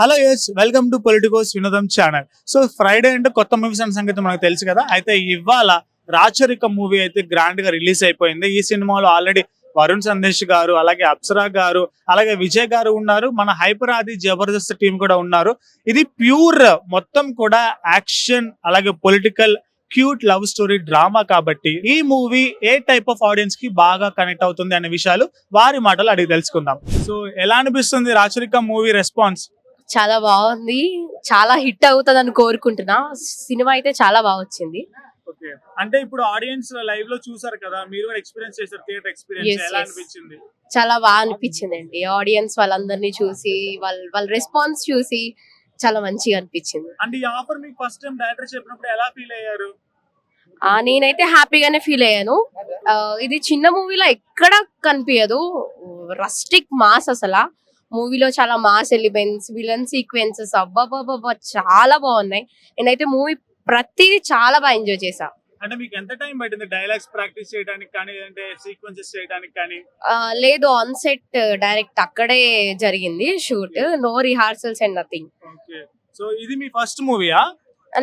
Hello yes welcome to Politicos Vinodam channel so Friday అంటే కొత్త movies అనే సంగతి మనకు తెలుసు కదా. అయితే ఇవాళ రాచరిక మూవీ అయితే గ్రాండ్గా రిలీజ్ అయిపోయింది. ఈ సినిమాలో ఆల్రెడీ వరుణ్ సందేశ్ గారు అలాగే అప్సరా గారు అలాగే విజయ్ గారు ఉన్నారు. మన హైపర్ ఆది జబర్దస్త్ టీం కూడా ఉన్నారు. ఇది ప్యూర్ మొత్తం కూడా యాక్షన్ అలాగే political cute love story drama కాబట్టి ఈ మూవీ ఏ టైప్ ఆఫ్ ఆడియన్స్కి బాగా కనెక్ట్ అవుతుంది అనే విషయాలు వారి మాటలు అడిగి తెలుసుకుందాం. సో ఎలా అనిపిస్తుంది రాచరిక మూవీ రెస్పాన్స్ చాలా బాగుంది. చాలా హిట్ అవుతుంది అని కోరుకుంటున్నా. సినిమా అయితే చాలా బాగా వచ్చింది. అంటే ఇప్పుడు ఆడియన్స్ లైవ్లో చూసారు కదా మీరు ఎక్స్పీరియన్స్ చేశారు థియేటర్ ఎక్స్పీరియన్స్ ఎలా. అనిపించింది? చాలా బాగా అనిపించింది అండి ఆడియన్స్ వాళ్ళందరినీ చూసి వాళ్ళ వాళ్ళ రెస్పాన్స్ చూసి చాలా మంచిగా అనిపించింది. అంటే ఈ ఆఫర్ మీకు ఫస్ట్ టైం డైరెక్టర్ చెప్పినప్పుడు ఎలా ఫీల్ అయ్యారు? ఆ నేనైతే హ్యాపీగానే ఫీల్ అయ్యాను. ఇది చిన్న మూవీలో ఎక్కడ కనిపించదు. రస్టిక్ మాస్ అసలు. మూవీలో చాలా మాస్ ఎలిమెంట్స్ విలన్ సీక్వెన్సెస్ అబ్బాబాబా చాలా బాగున్నాయి. నేనైతే మూవీ ప్రతిదీ చాలా బాగా ఎంజాయ్ చేసా అంటే మీకు ఎంత టైం పట్టింది డైలాగ్స్ ప్రాక్టీస్ చేయడానికి కానీ అంటే సీక్వెన్సెస్ చేయడానికి కానీ? లేదు ఆన్ సెట్ డైరెక్ట్ అక్కడే జరిగింది shoot no rehearsals and nothing okay so ఇది మీ ఫస్ట్ మూవీయా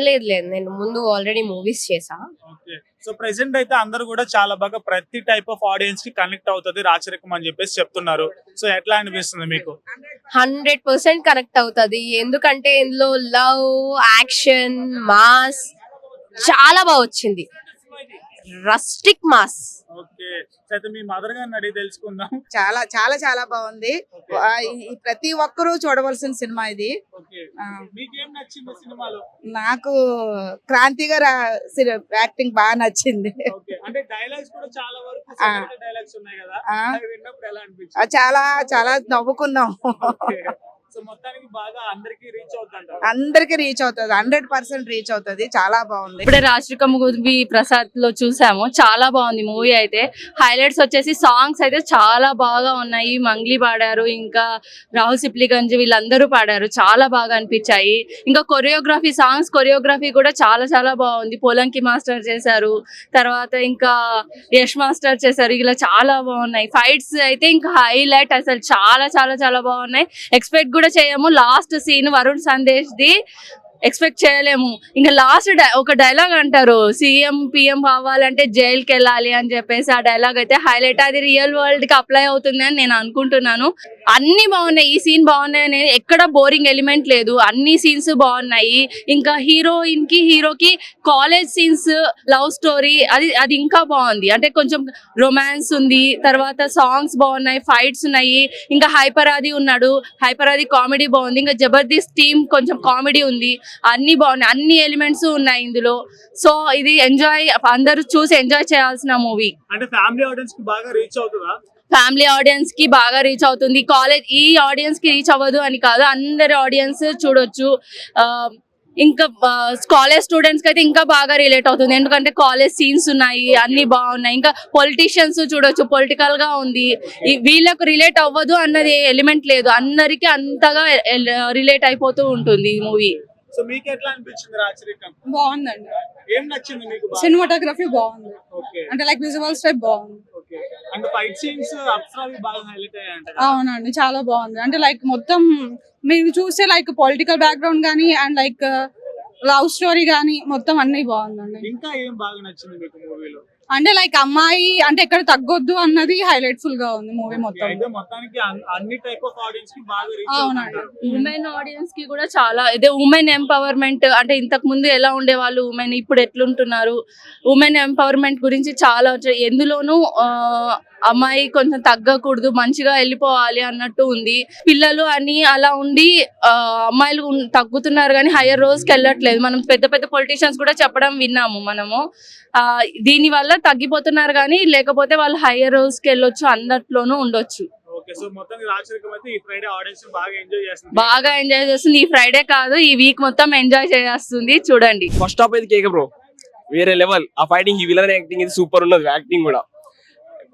లేదు లేదు. నేను ముందు ఆల్రెడీ మూవీస్ చేసా. సో ప్రెసెంట్ అయితే అందరూ కూడా చాలా బాగా ప్రతి టైప్ ఆఫ్ ఆడియన్స్కి కనెక్ట్ అవుతుంది రాచరికం అని చెప్పేసి చెప్తున్నారు. సో ఎట్లా అనిపిస్తుంది మీకు? హండ్రెడ్ పర్సెంట్ కనెక్ట్ అవుతుంది. ఎందుకంటే ఇందులో లవ్ యాక్షన్ మాస్ చాలా బాగా వచ్చింది. Rustic mass. ఓకే. సో అయితే మీ మదర్ గారిని అడిగి తెలుసుకుందాం. చాలా చాలా చాలా బాగుంది. ఈ ప్రతి ఒక్కరూ చూడవలసిన సినిమా ఇది. ఓకే. ఆ, మీకేం నచ్చింది సినిమాలో? నాకు క్రాంతి గారు యాక్టింగ్ బాగా నచ్చింది. ఓకే. అంటే డైలాగ్స్ కూడా చాలా వరకు ఆ. డైలాగ్స్ ఉన్నాయి కదా. ఆ, అవి విన్నప్పుడు ఎలా ఆ, అనిపించింది చాలా చాలా నవ్వుకున్నాం. అందరికి రీచ్ అవుతుంటారు అందరికి రీచ్ అవుతుంది. హండ్రెడ్ పర్సెంట్ రీచ్ అవుతుంది. చాలా బాగుంది. ఇప్పుడే రాష్ట్రిక మూవీ ప్రసాద్లో చూసాము. చాలా బాగుంది మూవీ అయితే. హైలైట్స్ వచ్చేసి సాంగ్స్ అయితే చాలా బాగా ఉన్నాయి. మంగ్లీ పాడారు ఇంకా రాహుల్ సిప్లిగంజ్ వీళ్ళందరూ పాడారు. చాలా బాగా అనిపించాయి. ఇంకా కొరియోగ్రఫీ సాంగ్స్ కొరియోగ్రఫీ కూడా చాలా చాలా బాగుంది. పోలంకి మాస్టర్ చేశారు. తర్వాత ఇంకా యష్ మాస్టర్ చేశారు. ఇలా చాలా బాగున్నాయి. ఫైట్స్ అయితే ఇంకా హైలైట్ అసలు చాలా చాలా చాలా బాగున్నాయి. ఎక్స్పెక్ట్ కూడా చేయము. Last scene Varun Sandesh the expect చేయలేము. ఇంకా లాస్ట్ ఒక డైలాగ్ అంటారు సీఎం పిఎం కావాలంటే జైలుకి వెళ్ళాలి అని చెప్పేసి ఆ డైలాగ్ అయితే హైలైట్. అది రియల్ వరల్డ్కి అప్లై అవుతుంది అని నేను అనుకుంటున్నాను. అన్ని బాగున్నాయి ఈ సీన్ బాగున్నాయి అనేది ఎక్కడ బోరింగ్ ఎలిమెంట్ లేదు. అన్ని సీన్స్ బాగున్నాయి. ఇంకా హీరోయిన్కి హీరోకి కాలేజ్ సీన్స్ లవ్ స్టోరీ అది అది ఇంకా బాగుంది. అంటే కొంచెం రొమాన్స్ ఉంది తర్వాత సాంగ్స్ బాగున్నాయి ఫైట్స్ ఉన్నాయి. ఇంకా హైపరాది ఉన్నాడు. హైపరాది కామెడీ బాగుంది. ఇంకా జబర్దస్త్ టీమ్ కొంచెం కామెడీ ఉంది. అన్ని బాగున్నాయి అన్ని ఎలిమెంట్స్ ఉన్నాయి ఇందులో. సో ఇది ఎంజాయ్ అందరూ చూసి ఎంజాయ్ చేయాల్సిన మూవీ. అంటే ఫ్యామిలీ ఆడియన్స్కి బాగా రీచ్ అవుతుందా? ఫ్యామిలీ ఆడియన్స్కి బాగా రీచ్ అవుతుంది. కాలేజ్ ఈ ఆడియన్స్కి రీచ్ అవ్వదు అని కాదు అందరి ఆడియన్స్ చూడొచ్చు. ఇంకా కాలేజ్ స్టూడెంట్స్కి అయితే ఇంకా బాగా రిలేట్ అవుతుంది. ఎందుకంటే కాలేజ్ సీన్స్ ఉన్నాయి అన్ని బాగున్నాయి. ఇంకా పొలిటీషియన్స్ చూడొచ్చు పొలిటికల్గా ఉంది. వీళ్ళకు రిలేట్ అవ్వదు అన్నది ఎలిమెంట్ లేదు. అందరికి అంతగా రిలేట్ అయిపోతూ ఉంటుంది ఈ మూవీ. సో మీకు ఎట్లా అనిపించింది రాచరికం బాగుందండి. ఏం నచ్చింది మీకు? సినిమాటోగ్రఫీ బాగుంది. ఓకే. అంటే లైక్ విజువల్స్ టైప్ బాగుంది. ఓకే. అంటే ఫైట్ సీన్స్ అప్సరావి బాగా హైలైట్ అయ్యాయంట? అవునండి చాలా బాగుంది. అంటే లైక్ మొత్తం మీరు చూస్తే లైక్ పొలిటికల్ బ్యాక్గ్రౌండ్ కానీ అండ్ లైక్ లవ్ స్టోరీ కానీ మొత్తం అన్ని బాగుందండి. ఇంకా ఏం బాగా నచ్చింది మీకు మూవీలో అంటే లైక్ అమ్మాయి అంటే ఎక్కడ తగ్గొద్దు అన్నది హైలైట్ ఫుల్గా ఉంది మూవీ మొత్తం. అయితే మొత్తానికి అన్- అన్ని టైప్ ఆఫ్ ఆడియన్స్కి బాగా రీచ్ అవునండి. ఉమెన్ ఆడియన్స్కి కూడా చాలా ఇదే ఉమెన్ ఎంపవర్మెంట్ అంటే ఇంతకు ముందు ఎలా ఉండేవాళ్ళు ఉమెన్ ఇప్పుడు ఎట్లుంటున్నారు? ఉమెన్ ఎంపవర్మెంట్ గురించి చాలా వచ్చాయి. ఎందులోనూ ఆ, అమ్మాయి కొంచెం తగ్గకూడదు మంచిగా వెళ్ళిపోవాలి అన్నట్టు ఉంది. పిల్లలు అని అలా ఉండి ఆ, అమ్మాయిలు తగ్గుతున్నారు కానీ హయ్యర్ రోజుకి వెళ్ళట్లేదు. మనం పెద్ద పెద్ద పొలిటీషియన్స్ కూడా చెప్పడం విన్నాము మనము. దీని వల్ల తగ్గిపోతున్నారు కానీ లేకపోతే వాళ్ళు హయ్యర్ రోజుకి వెళ్ళొచ్చు అందట్లోనూ ఉండొచ్చు. ఓకే సో మొత్తానికి రాచరికం అయితే ఈ ఫ్రైడే ఆడియన్స్ బాగా ఎంజాయ్ చేస్తుంది. బాగా ఎంజాయ్ చేస్తుంది. ఈ ఫ్రైడే కాదు ఈ వీక్ మొత్తం ఎంజాయ్ చేస్తుంది. చూడండి. ఫస్ట్ హాఫ్ అయితే కేక బ్రో వేరే లెవెల్ ఆ ఫైటింగ్ ఈ విలన్ యాక్టింగ్ ఇది సూపర్ ఉన్నది యాక్టింగ్ కూడా.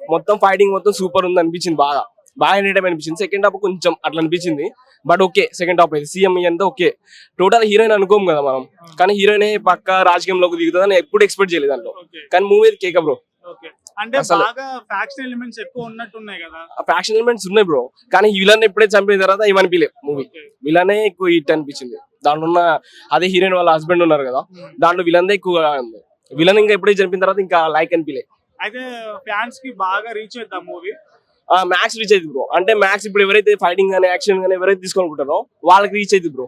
మొత్తం ఫైటింగ్ మొత్తం సూపర్ ఉంది అనిపించింది బాగా. బాగా ఎంటర్టైన్ అనిపించింది. సెకండ్ హాఫ్ కొంచెం అట్లా అనిపించింది. బట్ ఓకే సెకండ్ హాఫ్ అయితే సీఎం అంతా ఓకే టోటల్ హీరోయిన్ అనుకోము కదా మనం. కానీ హీరోయిన్ పక్క రాజకీయంలోకి దిగుతుంది అని ఎప్పుడు ఎక్స్పెక్ట్ చేయలేదు దాంట్లో. కానీ మూవీ కేక బ్రో అంటే అసలు- బాగా ఫ్యాక్షన్ ఎలిమెంట్స్ ఎక్కువ కదా. ఫ్యాక్షన్ ఎలిమెంట్స్ ఉన్నాయి బ్రో కానీ విలన్ ఎప్పుడే చంపిన తర్వాత మూవీ విలనే ఎక్కువ హిట్ అనిపించింది. దాంట్లో ఉన్న అదే హీరోయిన్ వాళ్ళ హస్బెండ్ ఉన్నారు కదా. దాంట్లో విలన్ ఎక్కువ ఉంది. విలన్ ఇంకా ఎప్పుడే చంపిన తర్వాత ఇంకా లైక్ అనిపించలే. అయితే ఫ్యాన్స్కి బాగా రీచ్ అవుతా మూవీ మ్యాక్స్ రీచ్ అయింది బ్రో అంటే మ్యాక్స్ ఇప్పుడు ఎవరైతే ఫైటింగ్ కానీ యాక్షన్ కానీ ఎవరైతే తీసుకోవాలనుకుంటారో వాళ్ళకి రీచ్ అయింది బ్రో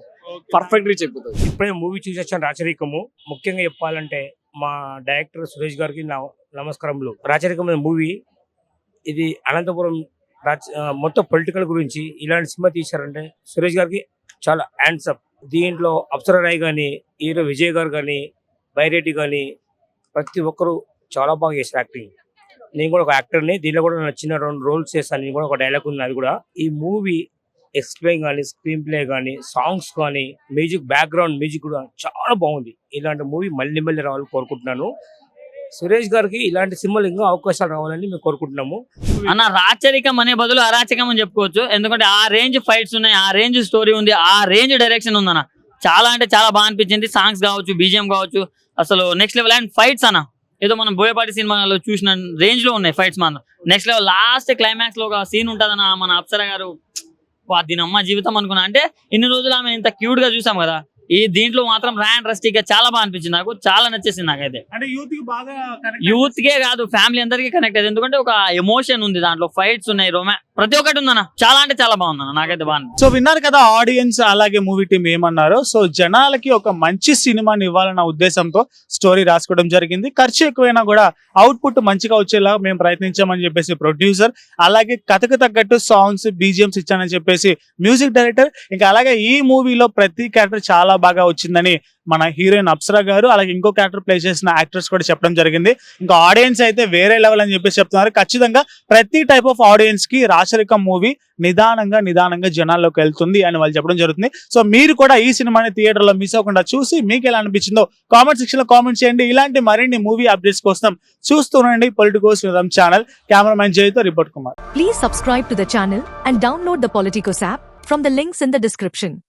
పర్ఫెక్ట్ రీచ్ అయిపోతుంది. ఇప్పుడే మూవీ చూసి వచ్చాను రాచరికము. ముఖ్యంగా చెప్పాలంటే మా డైరెక్టర్ సురేష్ గారికి నా నమస్కారములు. రాచరికం అనే మూవీ ఇది అనంతపురం రాచ- ఆ, మొత్తం పొలిటికల్ గురించి ఇలాంటి సినిమా తీశారంటే సురేష్ గారికి చాలా హ్యాండ్స్ అప్ దీంట్లో అప్సరా రాయ్ కానీ హీరో విజయ్ గారు కానీ బైరెడ్డి కానీ ప్రతి ఒక్కరు చాలా బాగా చేశారు యాక్టింగ్. నేను కూడా ఒక యాక్టర్ని దీనిలో కూడా నా చిన్న రెండు రోల్స్ చేశాను. నేను కూడా ఒక డైలాగ్ ఉంది అది కూడా. ఈ మూవీ ఎక్స్ప్లెయిన్ కానీ స్క్రీన్ ప్లే కానీ సాంగ్స్ కానీ మ్యూజిక్ బ్యాక్గ్రౌండ్ మ్యూజిక్ కూడా చాలా బాగుంది. ఇలాంటి మూవీ మళ్ళీ మళ్ళీ రావాలని కోరుకుంటున్నాను. సురేష్ గారికి ఇలాంటి సినిమాలు ఇంకా అవకాశాలు రావాలని మేము కోరుకుంటున్నాము. అన్న రాచరికం అనే బదులు అరాచకం అని చెప్పుకోవచ్చు. ఎందుకంటే ఆ రేంజ్ ఫైట్స్ ఉన్నాయి ఆ రేంజ్ స్టోరీ ఉంది ఆ రేంజ్ డైరెక్షన్ ఉందన్న. చాలా అంటే చాలా బాగా అనిపించింది. సాంగ్స్ కావచ్చు బీజిఎం కావచ్చు. అసలు నెక్స్ట్ లెవెల్ అండ్ ఫైట్స్ అన్న. ఏదో మనం బోయపాటి సినిమాలో చూసిన రేంజ్లో ఉన్నాయి ఫైట్స్ మన నెక్స్ట్ లెవెల్ లాస్ట్ క్లైమాక్స్లో ఒక సీన్ ఉంటదన్న మన అప్సర గారు దీని అమ్మ జీవితం అనుకున్నా. అంటే ఇన్ని రోజులు ఆమె ఇంత క్యూట్గా చూసాం కదా ఈ దీంట్లో మాత్రం ర్యాన్ రస్టిక్గా చాలా బాగా అనిపించింది నాకు చాలా నచ్చేసింది నాకైతే. అంటే యూత్కి బాగా connect యూత్ కే కాదు ఫ్యామిలీ అందరికీ కనెక్ట్ అయ్యింది. ఎందుకంటే ఒక ఎమోషన్ ఉంది దాంట్లో ఫైట్స్ ఉన్నాయి రొమా ప్రతి ఒక్కటి ఉందన్న. చాలా అంటే చాలా బాగుందన్న. నాకైతే బాగుంది. సో విన్నారు కదా ఆడియన్స్ అలాగే మూవీ టీం ఏమన్నారు. సో జనాలకి ఒక మంచి సినిమాని ఇవ్వాలన్న ఉద్దేశంతో స్టోరీ రాసుకోవడం జరిగింది. ఖర్చు ఎక్కువైనా కూడా అవుట్పుట్ మంచిగా వచ్చేలా మేము ప్రయత్నించామని చెప్పేసి ప్రొడ్యూసర్ అలాగే కథకు తగ్గట్టు సాంగ్స్ బీజిఎంస్ ఇచ్చానని చెప్పేసి మ్యూజిక్ డైరెక్టర్ ఇంకా అలాగే ఈ మూవీలో ప్రతి క్యారెక్టర్ చాలా బాగా వచ్చిందని మన హీరోయిన్ అప్సరా గారు అలాగే ఇంకో క్యారెక్టర్ ప్లే చేసిన యాక్టర్స్ కూడా చెప్పడం జరిగింది. ఇంకా ఆడియన్స్ అయితే వేరే లెవెల్ అని చెప్పేసి చెప్తున్నారు. ఖచ్చితంగా ప్రతి టైప్ ఆఫ్ ఆడియన్స్కి రాచరికం మూవీ నిదానంగా నిదానంగా జనాల్లోకి వెళ్తుంది అని వాళ్ళు చెప్పడం జరుగుతుంది. సో మీరు కూడా ఈ సినిమాని థియేటర్లో మిస్ అవ్వకుండా చూసి మీకు ఎలా అనిపించిందో కామెంట్ సెక్షన్లో కామెంట్ చేయండి. ఇలాంటి మరిన్ని మూవీ అప్డేట్స్ కోసం చూస్తుండండి Politicos channel. Cameraman జయతో report Kumar. Please subscribe to the channel and download the Politicos app from the links in the description